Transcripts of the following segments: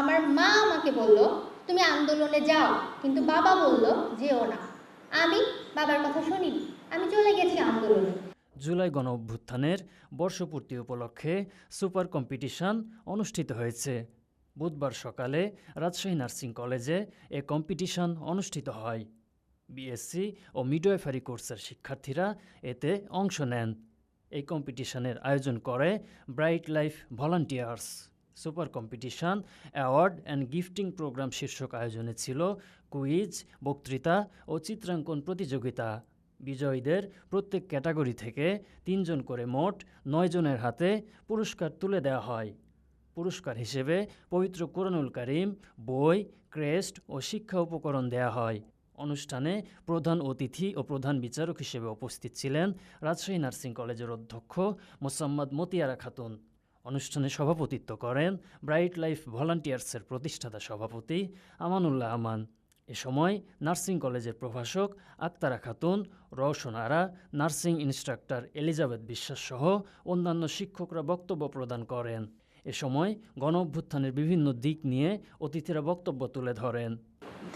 আমার মা আমাকে বলল, তুমি আন্দোলনে যাও। কিন্তু বাবা বলল, যেও না। আমি বাবার কথা শুনিনি। আমি চলে গেছি আন্দোলনে। জুলাই গণ অভ্যুত্থানের বর্ষপূর্তি উপলক্ষে সুপার কম্পিটিশন অনুষ্ঠিত হয়েছে। বুধবার সকালে রাজশাহী নার্সিং কলেজে এ কম্পিটিশন অনুষ্ঠিত হয়। বিএসসি ও মিডওয়াইফারি কোর্সের শিক্ষার্থীরা এতে অংশ নেন। এই কম্পিটিশনের আয়োজন করে bright life volunteers. Super competition, award and gifting programme শীর্ষক আয়োজনে ছিল কুইজ, বক্তৃতা ও চিত্রাঙ্কন প্রতিযোগিতা। বিজয়ীদের প্রত্যেক ক্যাটাগরি থেকে তিনজন করে মোট নয় জনের হাতে পুরস্কার তুলে দেওয়া হয়। পুরস্কার হিসেবে পবিত্র কোরআনুল করিম, বই, ক্রেস্ট ও শিক্ষা উপকরণ দেয়া হয়। অনুষ্ঠানে প্রধান অতিথি ও প্রধান বিচারক হিসেবে উপস্থিত ছিলেন রাজশাহী নার্সিং কলেজের অধ্যক্ষ মোসাম্মদ মতিয়ারা খাতুন। অনুষ্ঠানে সভাপতিত্ব করেন ব্রাইট লাইফ ভলান্টিয়ার্সের প্রতিষ্ঠাতা সভাপতি আমানুল্লাহ আমান। এ সময় নার্সিং কলেজের প্রভাষক Aktara Khatun Roushan Ara nursing instructor Elizabeth Biswas সহ অন্যান্য শিক্ষকরা বক্তব্য প্রদান করেন। এ সময় গণ অভ্যুত্থানের বিভিন্ন দিক নিয়ে অতিথিরা বক্তব্য তুলে ধরেন।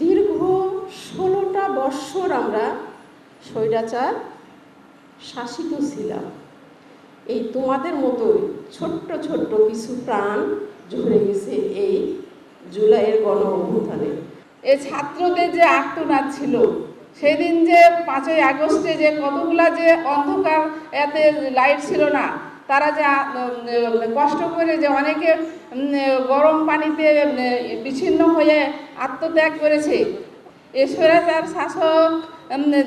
দীর্ঘ ষোলোটা বৎসর আমরা স্বৈরাচার শাসিত ছিলাম। এই তোমাদের মতোই ছোট্ট ছোট্ট কিছু প্রাণ ঝরে গেছে এই জুলাইয়ের গণ অভ্যুত্থানে। এই ছাত্রদের যে আত্মনাদ ছিল, সেদিন যে পাঁচই আগস্টে যে কতগুলা যে অন্ধকার এতে লাইট ছিল না, তারা যে কষ্ট করে যে অনেকে গরম পানিতে বিচ্ছিন্ন হয়ে আত্মত্যাগ করেছে এ স্বৈরাচার শাসক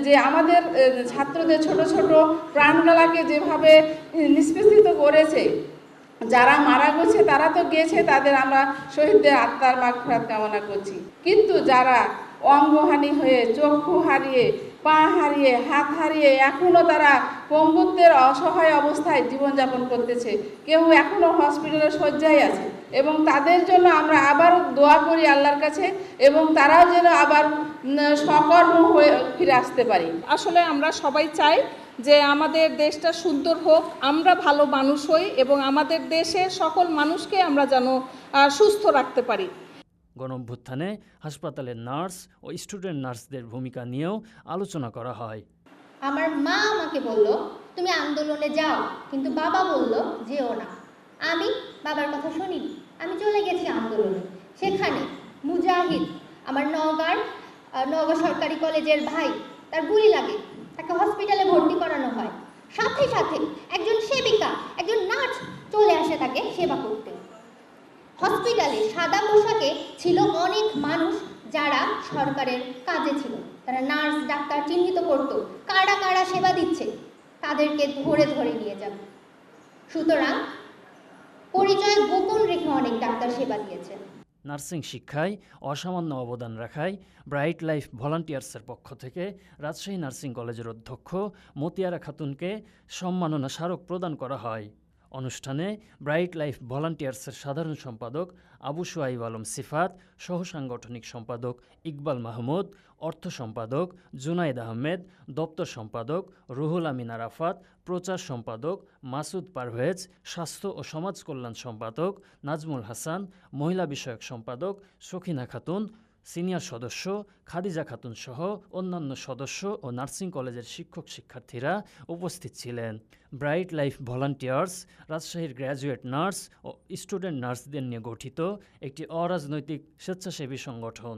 যে আমাদের ছাত্রদের ছোট ছোট প্রাণগুলাকে যেভাবে নিষ্পেষিত করেছে, যারা মারা গেছে, তারা তো গেছে তাদের আমরা শহীদদের আত্মার মাগফিরাত কামনা করছি। কিন্তু যারা অঙ্গহানি হয়ে চক্ষু হারিয়ে পা হারিয়ে, হাত হারিয়ে এখনও তারা পঙ্গুত্বের অসহায় অবস্থায় জীবনযাপন করতেছে। কেউ এখনও হসপিটালে শয্যায় আছে এবং তাদের জন্য আমরা আবার দোয়া করি আল্লাহর কাছে এবং তারাও যেন আবার সকর্ম হয়ে ফিরে আসতে পারি। আসলে আমরা সবাই চাই যে আমাদের দেশটা সুন্দর হোক, আমরা ভালো মানুষ হই এবং আমাদের দেশের সকল মানুষকে আমরা যেন সুস্থ রাখতে পারি। গণঅভ্যুত্থানে হাসপাতালের নার্স ও স্টুডেন্ট নার্সদের ভূমিকা নিয়েও আলোচনা করা হয়। আমার মা আমাকে বলল তুমি আন্দোলনে যাও। কিন্তু বাবা বলল যেও না। আমি বাবার কথা শুনিনি। আমি চলে গেছি আন্দোলনে। সেখানে মুজাহিদ আমার নওগাঁর আহ, নওগাঁ সরকারি কলেজের ভাই তার গুলি লাগে। তাকে হসপিটালে ভর্তি করানো হয়। সাথে সাথে একজন সেবিকা একজন নার্স চলে আসে তাকে সেবা করতে। হসপিটালে সাদা পোশাকে ছিল অনেক মানুষ যারা সরকারের কাজে ছিল। তারা নার্স, ডাক্তার চিহ্নিত করতো, কারা কারা সেবা দিচ্ছে, তাদেরকে ধরে ধরে নিয়ে যাবে। সুতরাং পরিচয় গোপন রেখে অনেক ডাক্তার সেবা দিয়েছে নার্সিং শিক্ষায় অসামান্য অবদান রাখায় ব্রাইট লাইফ ভলান্টিয়ার্সের পক্ষ থেকে রাজশাহী নার্সিং কলেজের অধ্যক্ষ মতিয়ারা খাতুনকে সম্মাননা স্মারক প্রদান করা হয়। অনুষ্ঠানে ব্রাইট লাইফ ভলান্টিয়ার্সের সাধারণ সম্পাদক আবু সোয়াইব আলম সিফাত সহ সাংগঠনিক সম্পাদক ইকবাল মাহমুদ, অর্থ সম্পাদক জুনাইদ আহমেদ, দপ্তর সম্পাদক রুহুল আমিন আরাফাত, প্রচার সম্পাদক মাসুদ পারভেজ, স্বাস্থ্য ও সমাজ কল্যাণ সম্পাদক নাজমুল হাসান, মহিলা বিষয়ক সম্পাদক সখিনা খাতুন সিনিয়র সদস্য খাদিজা খাতুন সহ অন্যান্য সদস্য ও নার্সিং কলেজের শিক্ষক শিক্ষার্থীরা উপস্থিত ছিলেন। ব্রাইট লাইফ ভলান্টিয়ার্স, রাজশাহীর গ্র্যাজুয়েট নার্স ও স্টুডেন্ট নার্সদের নিয়ে গঠিত একটি অরাজনৈতিক স্বেচ্ছাসেবী সংগঠন।